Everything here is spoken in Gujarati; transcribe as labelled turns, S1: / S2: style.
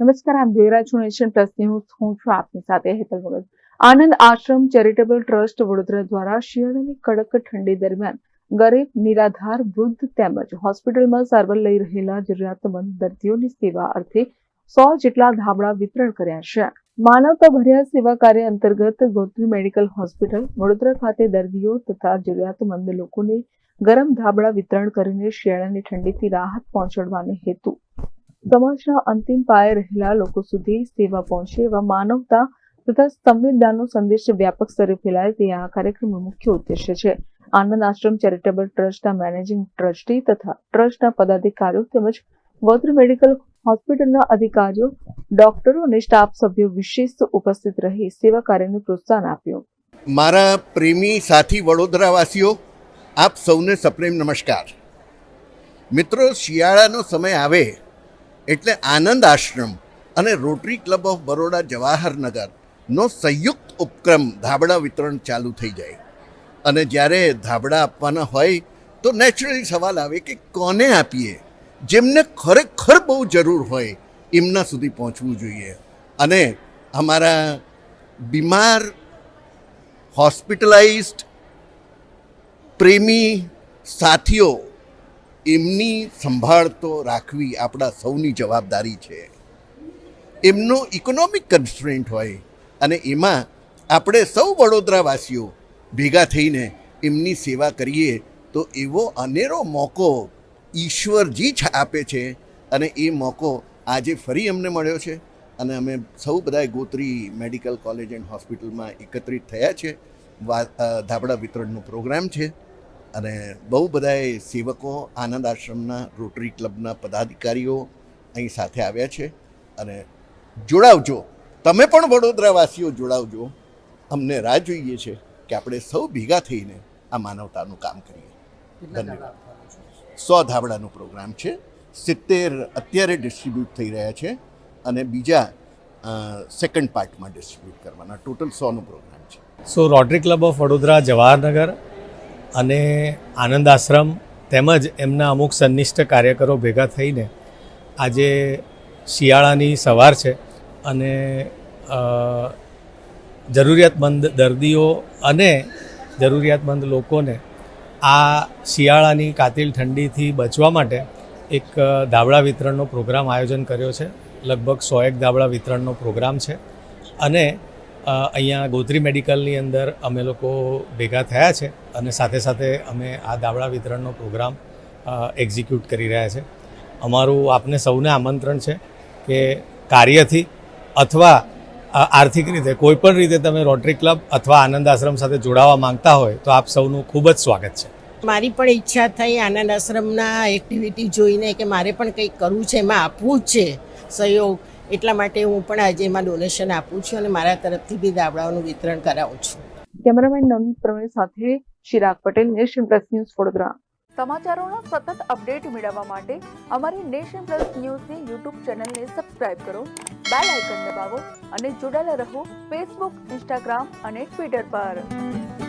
S1: નમસ્કાર, આપ જોઈ નેશન પ્લસ ન્યૂઝ. હું છું આપની સાથે હેતલ ભગત. આનંદ આશ્રમ ચેરિટેબલ ટ્રસ્ટ વડોદરા દ્વારા શિયાળાની કડક ઠંડી દરમિયાન ગરીબ, નિરાધાર, વૃદ્ધ તેમજ હોસ્પિટલમાં સારવાર લઈ રહેલા જરૂરિયાતમંદ દર્દીઓની સેવા અર્થે સો જેટલા ધાબળા વિતરણ કર્યા છે. માનવતા ભર્યા સેવા કાર્ય અંતર્ગત ગોત્રી મેડિકલ હોસ્પિટલ, વડોદરા ખાતે દર્દીઓ તથા જરૂરિયાતમંદ લોકોને ગરમ ધાબળા વિતરણ કરીને શિયાળાની ઠંડીથી રાહત પહોંચાડવાનો હેતુ સમાજના અંતિમ પાયે રહેલા લોકો સુધી સેવા પહોંચે એવા માનવતા તથા સંવેદનાનો સંદેશ વ્યાપક સ્તરે ફેલાય તે આ કાર્યક્રમનો મુખ્ય ઉદ્દેશ્ય છે. આનંદ આશ્રમ ચેરિટેબલ ટ્રસ્ટના મેનેજિંગ ટ્રસ્ટી તથા ટ્રસ્ટના પદાધિકારીઓ તેમજ વદ્ર મેડિકલ હોસ્પિટલના અધિકારીઓ, ડોક્ટરો અને સ્ટાફ સભ્યો વિશેષ ઉપસ્થિત રહી સેવા કાર્યને પ્રોત્સાહન આપ્યું.
S2: મારા પ્રેમી સાથી વડોદરાવાસીઓ, આપ સૌને સપ્રેમ નમસ્કાર. મિત્રો, શિયાળાનો સમય આવે એટલે આનંદ આશ્રમ અને રોટરી ક્લબ ઓફ બરોડા જવાહરનગરનો સંયુક્ત ઉપક્રમ ધાબળા વિતરણ ચાલુ થઈ જાય. અને જ્યારે ધાબળા આપવાના હોય તો નેચરલી સવાલ આવે કે કોને આપીએ? જેમને ખરેખર બહુ જરૂર હોય એમના સુધી પહોંચવું જોઈએ. અને અમારા બીમાર હોસ્પિટલાઇઝડ પ્રેમી સાથીઓ એમની સંભાળ તો રાખવી આપણા સૌની જવાબદારી છે. એમનો ઇકોનોમિક કન્સ્ટ્રેન્ટ હોય અને એમાં આપણે સૌ વડોદરાવાસીઓ ભેગા થઈને એમની સેવા કરીએ તો એવો અનેરો મોકો ઈશ્વરજી જ આપે છે અને એ મોકો આજે ફરી અમને મળ્યો છે અને અમે સૌ બધાએ ગોત્રી મેડિકલ કોલેજ એન્ડ હોસ્પિટલમાં એકત્રિત થયા છે. ધાબળા વિતરણનો પ્રોગ્રામ છે. અને બહુ બધાએ સેવકો આનંદ આશ્રમના રોટરી ક્લબના પદાધિકારીઓ અહીં સાથે આવ્યા છે. અને જોડાવજો. તમે પણ વડોદરાવાસીઓ જોડાવજો. અમને રાહ જોઈએ છે કે આપણે સૌ ભેગા થઈને આ માનવતાનું કામ કરીએ. ધન્યવાદ. સો ધાબળાનો પ્રોગ્રામ છે. સિત્તેર અત્યારે ડિસ્ટ્રીબ્યુટ થઈ રહ્યા છે અને બીજા સેકન્ડ પાર્ટમાં ડિસ્ટ્રીબ્યુટ કરવાના. ટોટલ સોનો પ્રોગ્રામ છે.
S3: So Rotary club of Vadodara Jawaharnagar અને આનંદ આશ્રમ તેમજ એમના અમુક સન્નિષ્ઠ કાર્યકરો ભેગા થઈને આજે શિયાળાની સવાર છે અને જરૂરિયાતમંદ દર્દીઓ અને જરૂરિયાતમંદ લોકોને આ શિયાળાની કાતિલ ઠંડીથી બચવા માટે એક અ, ધાબળા વિતરણનો પ્રોગ્રામ આયોજન કર્યો છે. લગભગ સો એક ધાબળા વિતરણનો પ્રોગ્રામ છે. અને અહીંયા ગોત્રી મેડિકલની અંદર અમે લોકો ભેગા થયા છે અને સાથે સાથે અમે આ દાવડા વિતરણનો પ્રોગ્રામ એક્ઝિક્યુટ કરી રહ્યા છે. અમારું આપને સૌને આમંત્રણ છે કે કાર્યથી અથવા આર્થિક રીતે કોઈ પણ રીતે તમે રોટરી ક્લબ અથવા આનંદ આશ્રમ સાથે જોડાવા માંગતા હોય તો આપ સૌનું ખૂબ જ સ્વાગત છે.
S4: મારી પણ ઈચ્છા થઈ આનંદ આશ્રમના એક્ટિવિટી જોઈને કે મારે પણ કંઈક કરવું છે, એમાં આપવું જ છે સહયોગ. એટલા માટે હું પણ આજે એમાં ડોનેશન આપું છું અને મારા તરફથી બી દાબડાઓનું વિતરણ કરાવું છું.
S1: કેમેરામેન નવનીત પ્રવીણ સાથે Chirag Patel Nation Plus News Vadodara. સમાચારોના સતત અપડેટ મેળવવા માટે અમારી નેશન પ્લસ ન્યૂઝની યુટ્યુબ ચેનલને સબસ્ક્રાઇબ કરો બેલ આઇકન દબાવો અને જોડાયેલા રહો ફેસબુક ઇન્સ્ટાગ્રામ અને ટ્વિટર પર.